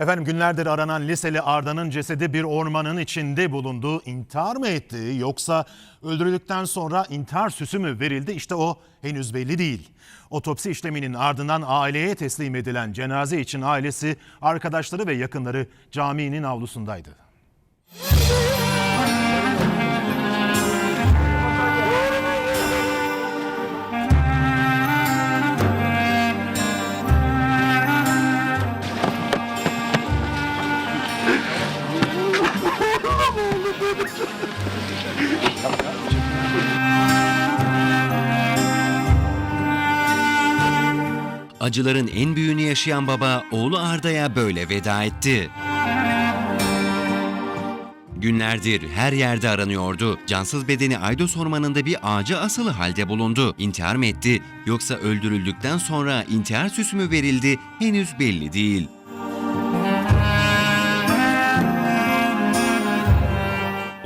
Efendim günlerdir aranan liseli Arda'nın cesedi bir ormanın içinde bulundu. İntihar mı etti yoksa öldürüldükten sonra intihar süsü mü verildi? İşte o henüz belli değil. Otopsi işleminin ardından aileye teslim edilen cenaze için ailesi, arkadaşları ve yakınları caminin avlusundaydı. Acıların en büyüğünü yaşayan baba oğlu Arda'ya böyle veda etti. Günlerdir her yerde aranıyordu. Cansız bedeni Aydos Ormanı'nda bir ağaca asılı halde bulundu. İntihar mı etti yoksa öldürüldükten sonra intihar süsü mü verildi henüz belli değil.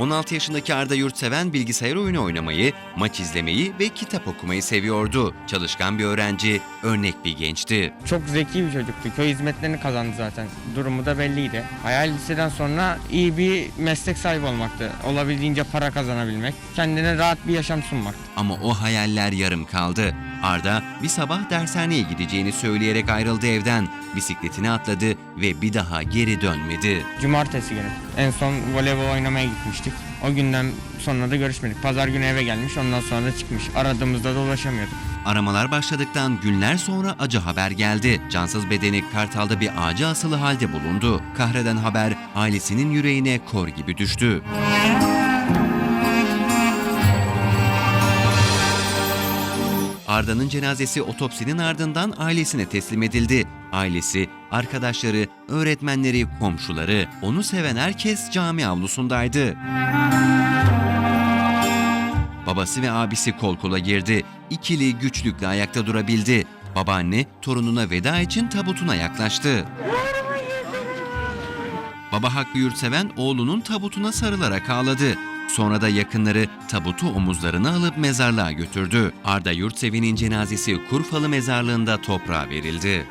...16 yaşındaki Arda Yurtseven bilgisayar oyunu oynamayı, maç izlemeyi ve kitap okumayı seviyordu. Çalışkan bir öğrenci, örnek bir gençti. Çok zeki bir çocuktu. Köy hizmetlerini kazandı zaten. Durumu da belliydi. Hayal liseden sonra iyi bir meslek sahibi olmaktı. Olabildiğince para kazanabilmek. Kendine rahat bir yaşam sunmak. Ama o hayaller yarım kaldı. Arda bir sabah dershaneye gideceğini söyleyerek ayrıldı evden. Bisikletine atladı ve bir daha geri dönmedi. Cumartesi günü. En son voleybol oynamaya gitmiştik. O günden sonra da görüşmedik. Pazar günü eve gelmiş ondan sonra da çıkmış. Aradığımızda da ulaşamıyorduk. Aramalar başladıktan günler sonra acı haber geldi. Cansız bedeni Kartal'da bir ağaca asılı halde bulundu. Kahreden haber ailesinin yüreğine kor gibi düştü. Arda'nın cenazesi otopsinin ardından ailesine teslim edildi. Ailesi, arkadaşları, öğretmenleri, komşuları, onu seven herkes cami avlusundaydı. Babası ve abisi kol kola girdi. İkili güçlükle ayakta durabildi. Babaanne torununa veda için tabutuna yaklaştı. Baba Hakkı Yurtseven oğlunun tabutuna sarılarak ağladı. Sonra da yakınları tabutu omuzlarına alıp mezarlığa götürdü. Arda Yurtseven'in cenazesi Kurfalı mezarlığında toprağa verildi.